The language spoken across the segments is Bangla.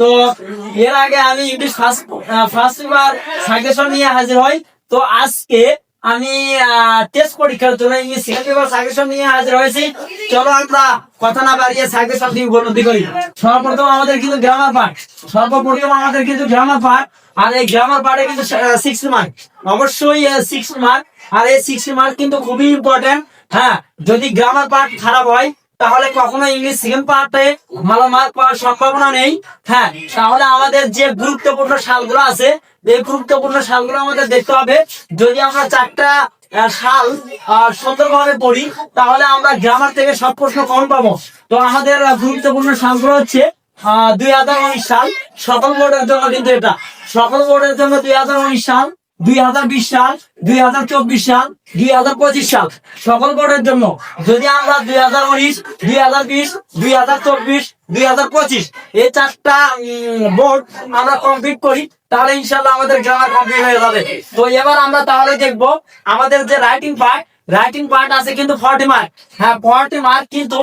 তো এর আগে আমি ইংলিশ ফার্স্ট ফার্স্ট সাজেশন নিয়ে হাজির হই। তো আজকে আমি টেস্ট পরীক্ষার জন্য ইংলিশ সেকেন্ড পেপার সাজেশন নিয়ে হাজির হয়েছি। চলো আমরা কথা না বাড়িয়ে সাজেশন দিয়ে উপলব্ধি করি। সর্বপ্রথম আমাদের কিন্তু গ্রামার পার্ট সর্বপ্রথম আমাদের কিন্তু গ্রামার পার্ট আর এই গ্রামার পার্টে কিন্তু সিক্স মার্ক অবশ্যই সিক্স মার্ক আর এই সিক্স মার্ক কিন্তু খুবই ইম্পর্টেন্ট হ্যাঁ যদি গ্রামার পার্ট খারাপ হয় তাহলে কখনো ইংলিশ সেকেন্ড পার্টে ভালো মার্ক পাওয়ার সম্ভাবনা নেই। হ্যাঁ তাহলে আমাদের যে গুরুত্বপূর্ণ সালগুলো আছে, এই গুরুত্বপূর্ণ সালগুলো আমাদের দেখতে হবে। যদি আমরা চারটা সাল সুন্দরভাবে পড়ি, তাহলে আমরা গ্রামার থেকে সব প্রশ্ন কম পাবো। তো আমাদের গুরুত্বপূর্ণ সালগুলো হচ্ছে দুই হাজার উনিশ সাল। সকল বোর্ডের জন্য কিন্তু এটা। সকল বোর্ডের জন্য দুই হাজার উনিশ সাল। দুই হাজার বিশ সাল, দুই হাজার চব্বিশ সাল, দুই হাজার পঁচিশ সাল। সকল বোর্ডের জন্য যদি আমরা দুই হাজার উনিশ, দুই হাজার বিশ, দুই হাজার চব্বিশ, দুই হাজার পঁচিশ এই চারটা বোর্ড আমরা কমপ্লিট করি, তাহলে ইনশাল্লাহ আমাদের গ্রামার কমপ্লিট হয়ে যাবে। তো এবার আমরা তাহলে দেখব আমাদের যে রাইটিং পার্ট রাইটিং পার্ট আছে কিন্তু ফর্টি মার্ক হ্যাঁ ফর্টি মার্ক কিন্তু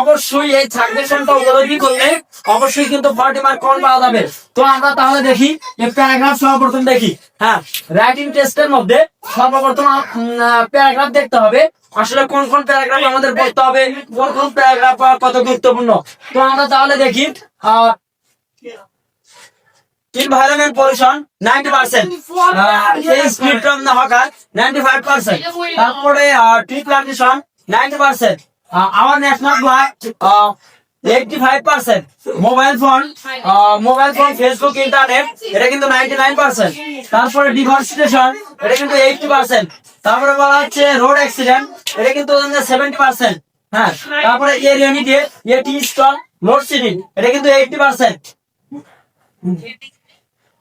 অবশ্যই এই সাজেশনটা উপলব্ধি করলে অবশ্যই কিন্তু ফর্টি মার্ক কম পাওয়া যাবে। তো আমরা তাহলে দেখি, এই প্যারাগ্রাফ সর্বপ্রথম দেখি। হ্যাঁ রাইটিং টেস্টের মধ্যে সর্বপ্রথম প্যারাগ্রাফ দেখতে হবে। আসলে কোন কোন প্যারাগ্রাফ আমাদের পড়তে হবে, কোন কোন প্যারাগ্রাফ কত গুরুত্বপূর্ণ। তো আমরা তাহলে দেখি, ah environment pollution 90 percent speed from the hawker 95 percent তারপরে tree plantation 90 percent our national flag eighty five percent mobile phone mobile phone Facebook internet এটা কিন্তু নাইনটি নাইন পার্সেন্ট তারপরে ডিফরেস্টেশন এটা কিন্তু এইটটি পার্সেন্ট তারপরে বলা হচ্ছে রোড অ্যাক্সিডেন্ট এটা কিন্তু সেভেন্টি পার্সেন্ট হ্যাঁ তারপরে এর ইউনিটি এটি স্টল লোড লোডশেডিং এটা কিন্তু এইটটি পার্সেন্ট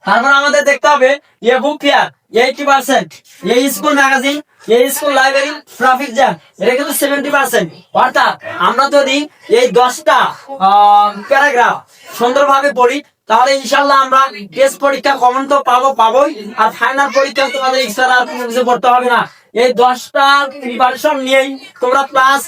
তারপর আমাদের দেখতে হবে, a book fair eighty percent এই স্কুল ম্যাগাজিন এই স্কুল লাইব্রেরি ট্রাফিক জ্যাম এটা কিন্তু সেভেন্টি পার্সেন্ট অর্থাৎ আমরা যদি এই দশটা প্যারাগ্রাফ সুন্দরভাবে পড়ি, তাহলে ইনশাল্লাহ আমরা টেস্ট পরীক্ষা কমন তো পাবো, পাবোই, আর ফাইনাল পরীক্ষা তোমাদের এক্সট্রা আর কোনো কিছু পড়তে হবে না। এই দশটা প্রিপারেশন নিয়েই তোমরা প্লাস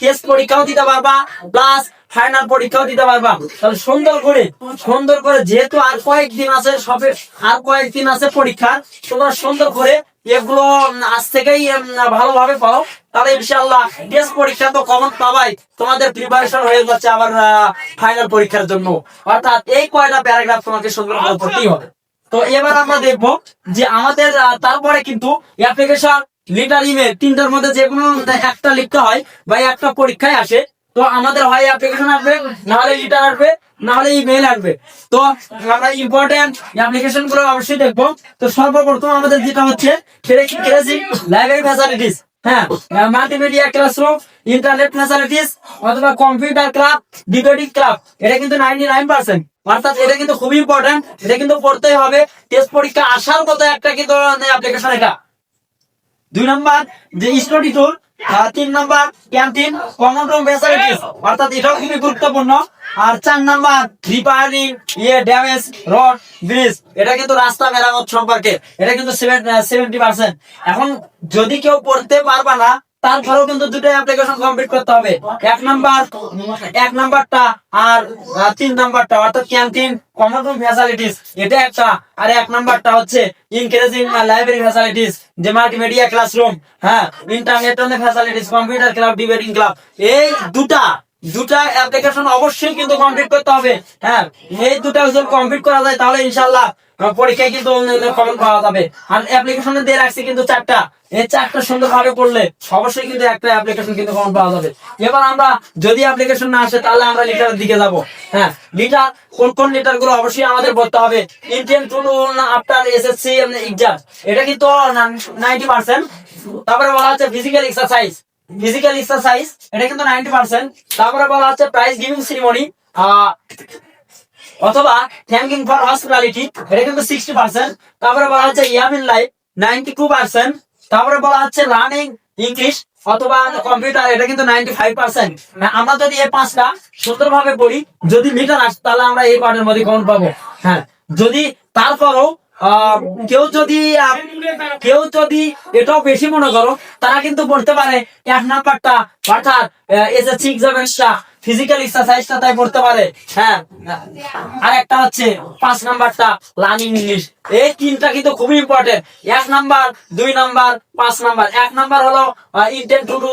টেস্ট পরীক্ষাও দিতে পারবা প্লাস ফাইনাল পরীক্ষাও দিতে পারবা। তাহলে সুন্দর করে সুন্দর করে যেহেতু আর কয়েকদিন আছে, সবে আর কয়েকদিন আছে পরীক্ষা তোমরা সুন্দর করে এগুলো আজ থেকেই ভালোভাবে পাও তাহলে ইনশাল্লাহ টেস্ট পরীক্ষা তো কমন পাবাই। তোমাদের প্রিপারেশন হয়ে যাচ্ছে আবার ফাইনাল পরীক্ষার জন্য। অর্থাৎ এই কয়টা প্যারাগ্রাফ তোমাকে সুন্দর করে পড়তেই হবে। তো এবার আমরা দেখব যে আমাদের তারপরে কিন্তু অ্যাপ্লিকেশন লিটার ইমেল তিনটার মধ্যে যে কোনো একটা লিখতে হয় বা একটা পরীক্ষায় আসে। তো আমাদের হয় অ্যাপ্লিকেশন আসবে না হলে লিটার আসবে না হলে ইমেল আসবে। তো আমরা ইম্পর্টেন্ট অ্যাপ্লিকেশনগুলো অবশ্যই দেখব। তো সর্বপ্রথম আমাদের যেটা হচ্ছে সেটা কি করেছি লাইব্রেরি ফ্যাসিলিটিস হ্যাঁ মাল্টিমিডিয়া ক্লাসরুম ইন্টারনেট ফ্যাসিলিটিস অথবা কম্পিউটার ক্লাব ডিবেটিং ক্লাব এটা কিন্তু নাইনটি নাইন পার্সেন্ট অর্থাৎ এটা কিন্তু খুবই ইম্পর্টেন্ট এটা কিন্তু পড়তেই হবে। টেস্ট পরীক্ষা আসার মতো একটা কিন্তু অ্যাপ্লিকেশন এটা। দুই নম্বর, যে স্টাডি টুল তিন নম্বর, ক্যান্টিন কমন রুম ফ্যাসিলিটিস অর্থাৎ এটাও কিন্তু গুরুত্বপূর্ণ। আর চার নম্বর রিপেয়ারিং ইয়ে ড্যামেজ, রোড, ব্রিজ। এটা কিন্তু রাস্তা মেরামত সম্পর্কে। এটা কিন্তু সেভেন্টি পার্সেন্ট এখন যদি কেউ পড়তে পারবা না তারপরেও কিন্তু দুটো অ্যাপ্লিকেশন কমপ্লিট করতে হবে। এক নাম্বার এক নাম্বারটা আর তিন নাম্বারটা অর্থাৎ ক্যান্টিন কমন রুম ফ্যাসিলিটিস এটা একটা। আর এক নাম্বারটা হচ্ছে ইনক্রিজিং লাইব্রেরি ফ্যাসিলিটিস যে মাল্টিমিডিয়া ক্লাসরুম হ্যাঁ internet facilities computer club debating club এই দুটা দুটা অ্যাপ্লিকেশন অবশ্যই কিন্তু কমপ্লিট করতে হবে। হ্যাঁ এই দুটা কমপ্লিট করা যায় তাহলে ইনশাল্লাহ পরীক্ষায় কিন্তু কমন পাওয়া যাবে। আর অ্যাপ্লিকেশনে দিয়ে রাখছি কিন্তু চারটা। এই চারটা সুন্দরভাবে পড়লে অবশ্যই কিন্তু একটা অ্যাপ্লিকেশন কিন্তু কমন পাওয়া যাবে। এবার আমরা যদি অ্যাপ্লিকেশন না আসে, তাহলে আমরা লিটারের দিকে যাব। হ্যাঁ লিটার কোন কোন লিটারগুলো অবশ্যই আমাদের পড়তে হবে। Intent to after SSC exam এটা কিন্তু নাইনটি পার্সেন্ট তারপরে বলা হচ্ছে ফিজিক্যাল এক্সারসাইজ ফিজিক্যাল এক্সারসাইজ এটা কিন্তু নাইনটি পার্সেন্ট তারপরে বলা হচ্ছে প্রাইজ গিভিং সেরিমনি অথবা থ্যাঙ্কিং ফর হসপিটালিটি এটা কিন্তু সিক্সটি পার্সেন্ট তারপরে বলা হচ্ছে aim in life ninety two percent তারপরে বলা হচ্ছে রানিং ইংলিশ অথবা কম্পিউটার এটা কিন্তু নাইনটি ফাইভ পার্সেন্ট আমরা যদি এই পাঁচটা সুন্দরভাবে পড়ি, যদি মিটার আসে, তাহলে আমরা এই পার্টের মধ্যে কমন পাবো। হ্যাঁ যদি তারপরও কেউ যদি কেউ যদি এটাও বেশি মনে করো, তারা কিন্তু পড়তে পারে এক নাম্বারটা অর্থাৎ এসএসসি এক্সামিনেশনটা ফিজিক্যাল এক্সারসাইজটা তাই পড়তে পারে। হ্যাঁ। আর একটা হচ্ছে, পাঁচ নাম্বারটা লার্নিং ইংলিশ এই তিনটা কিন্তু খুবই ইম্পর্টেন্ট এক নাম্বার, দুই নাম্বার, পাঁচ নাম্বার। এক নাম্বার হলো intent to do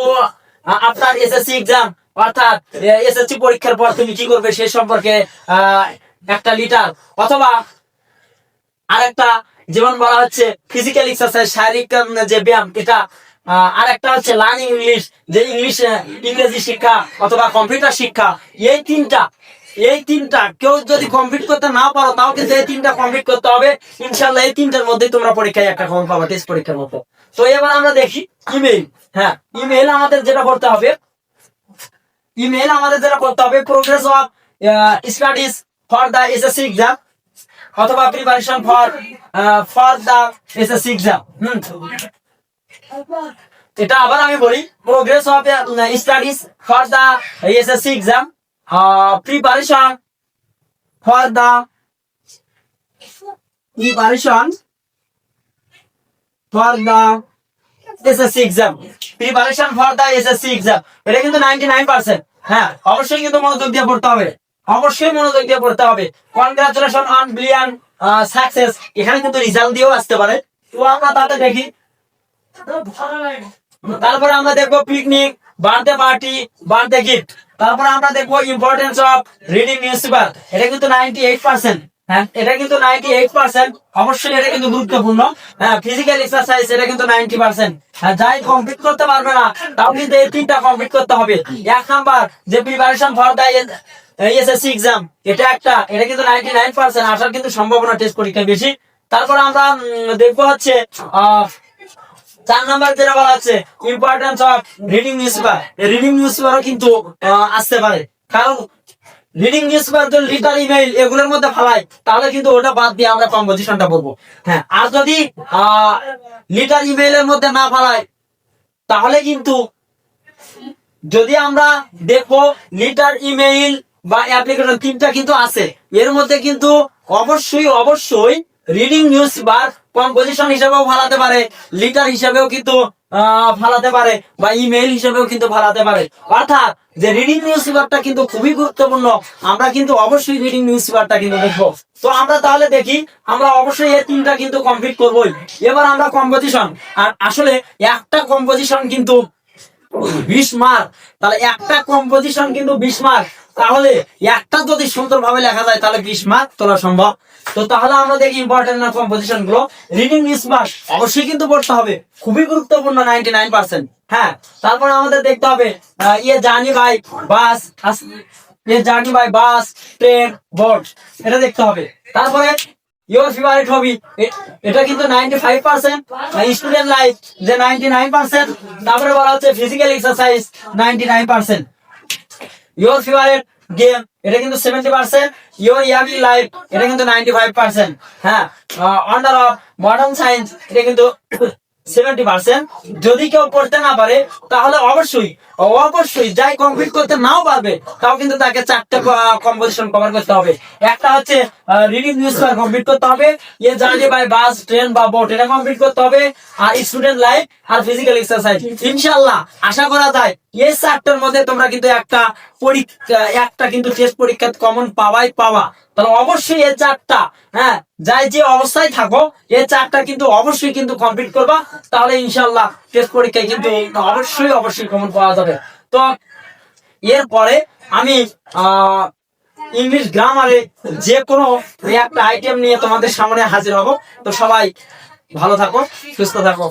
after SSC exam অর্থাৎ এসএসসি পরীক্ষার পর তুমি কি করবে সে সম্পর্কে একটা লিটার অথবা, আরেকটা, যেমন বলা হচ্ছে ফিজিক্যাল এক্সারসাইজ শারীরিক যে ব্যায়াম, এটা আহ, আরেকটা হচ্ছে লার্নিং ইংলিশ যে ইংলিশ ইংরেজি শিক্ষা অথবা কম্পিউটার শিক্ষা এই তিনটা এই তিনটা কেউ যদি কমপ্লিট করতে না পারো তাও কিন্তু এই তিনটা কমপ্লিট করতে হবে। ইনশাল্লাহ এই তিনটার মধ্যেই তোমরা পরীক্ষায় একটা খবর পাবা টেস্ট পরীক্ষার মতো। তো এবার আমরা দেখি ইমেইল হ্যাঁ ইমেইল আমাদের যেটা করতে হবে ইমেইল আমাদের যেটা করতে হবে progress of studies for the SSC exam অথবা preparation for for the SSC exam এটা আবার আমি বলি progress of studies for the SSC exam preparation for the preparation for the SSC exam preparation for the SSC exam এটা কিন্তু 99% হ্যাঁ অবশ্যই কিন্তু মনোযোগ দিয়ে পড়তে হবে, অবশ্যই মনোযোগ দিয়ে পড়তে হবে কনগ্রাচুলেশন অন ব্রিলিয়ান সাকসেস এখানে কিন্তু রেজাল্ট দিয়েও আসতে পারে, তো আমরা তাতে দেখি তারপরে আমরা দেখব picnic birthday party birthday gift তারপরে আমরা দেখব importance of reading newspaper এটা কিন্তু নাইনটি এইট পার্সেন্ট হ্যাঁ এটা কিন্তু নাইনটি এইট পার্সেন্ট অবশ্যই এটা কিন্তু গুরুত্বপূর্ণ। হ্যাঁ ফিজিক্যাল এক্সারসাইজ এটা কিন্তু নাইনটি পার্সেন্ট হ্যাঁ যাই কমপ্লিট করতে পারবে না, তাও কিন্তু এই তিনটা কমপ্লিট করতে হবে। এক নাম্বার, যে preparation for the SSC exam এটা একটা, এটা কিন্তু নাইনটি নাইন পার্সেন্ট আসার কিন্তু সম্ভাবনা টেস্ট পরীক্ষায় বেশি। তারপর আমরা দেখব হচ্ছে, আহ চার নাম্বার যেটা বলা হচ্ছে importance of reading newspaper reading news পেপারও কিন্তু আসতে পারে। কারণ রিডিং নিউজ পেপার যদি লিটার ইমেইল এগুলোর মধ্যে ফালাই, তাহলে কিন্তু ওটা বাদ দিয়ে আমরা কম্পোজিশনটা পড়ব হ্যাঁ আর যদি লিটার ইমেইলের মধ্যে না ফালাই, তাহলে কিন্তু যদি আমরা দেখব লিটার ইমেইল বা অ্যাপ্লিকেশন তিনটা কিন্তু আছে, এর মধ্যে কিন্তু অবশ্যই অবশ্যই রিডিং নিউজ বা কম্পোজিশন হিসেবেও ফালাতে পারে লিটার হিসেবেও কিন্তু ফালাতে পারে, বা ইমেইল হিসেবেও কিন্তু ফালাতে পারে। অর্থাৎ যে রিডিং নিউজ পেপারটা কিন্তু খুবই গুরুত্বপূর্ণ, আমরা কিন্তু অবশ্যই রিডিং নিউজ পেপারটা কিন্তু দেখব। তো আমরা তাহলে দেখি, আমরা অবশ্যই এই তিনটা কিন্তু কমপ্লিট করবোই। এবার আমরা কম্পোজিশন আর আসলে একটা কম্পোজিশন কিন্তু বিশ মার্ক তাহলে একটা কম্পোজিশন কিন্তু বিশ মার্ক তাহলে একটা যদি সুন্দর ভাবে লেখা যায়, তাহলে বিশ মার্ক তোলা সম্ভব। তো তাহলে আমরা দেখি ইম্পর্টেন্ট না কম্পোজিশনগুলো। রিডিং মার্ক অবশ্যই কিন্তু পড়তে হবে। খুবই গুরুত্বপূর্ণ নাইনটি নাইন পার্সেন্ট হ্যাঁ তারপরে আমাদের দেখতে হবে ইয়ে জার্নি বাই বাস ইয়ে journey by bus, train, boat, এটা দেখতে হবে। তারপরে ইয়োর ফেভারিট হবি এটা কিন্তু ninety five percent student life যে নাইনটি নাইন পার্সেন্ট তারপরে বলা হচ্ছে physical exercise ninety nine percent your favourite game এটা কিন্তু seventy percent your aim life এটা কিন্তু নাইনটি ফাইভ পার্সেন্ট হ্যাঁ আন্ডার অফ মডার্ন সায়েন্স এটা কিন্তু সেভেন্টি পার্সেন্ট যদি কেউ পড়তে না পারে, তাহলে অবশ্যই অবশ্যই, যাই কমপ্লিট করতে নাও পারবে, তাও কিন্তু তাকে চারটে কম্পোজিশন কভার করতে হবে। একটা হচ্ছে রিডিং নিউজ পেপার কমপ্লিট করতে হবে ইয়ে জার্নি বাই বাস ট্রেন বা বোট এটা কমপ্লিট করতে হবে, আর স্টুডেন্ট লাইফ আর ফিজিক্যাল এক্সারসাইজ ইনশাল্লাহ আশা করা যায়, এই চারটার মধ্যে তোমরা কিন্তু একটা পরীক্ষা, একটা কিন্তু টেস্ট পরীক্ষা কমন পাওয়াই পাওয়া। তাহলে অবশ্যই এই চারটা হ্যাঁ যাই যে অবস্থায় থাকো, এই চারটা কিন্তু অবশ্যই কিন্তু কমপ্লিট করবা, তাহলে ইনশাল্লাহ টেস্ট পরীক্ষায় কিন্তু অবশ্যই অবশ্যই কমন পাওয়া যাবে। তো এরপরে আমি ইংলিশ গ্রামারে যে কোনো একটা আইটেম নিয়ে তোমাদের সামনে হাজির হব তো সবাই ভালো থাকো, সুস্থ থাকো।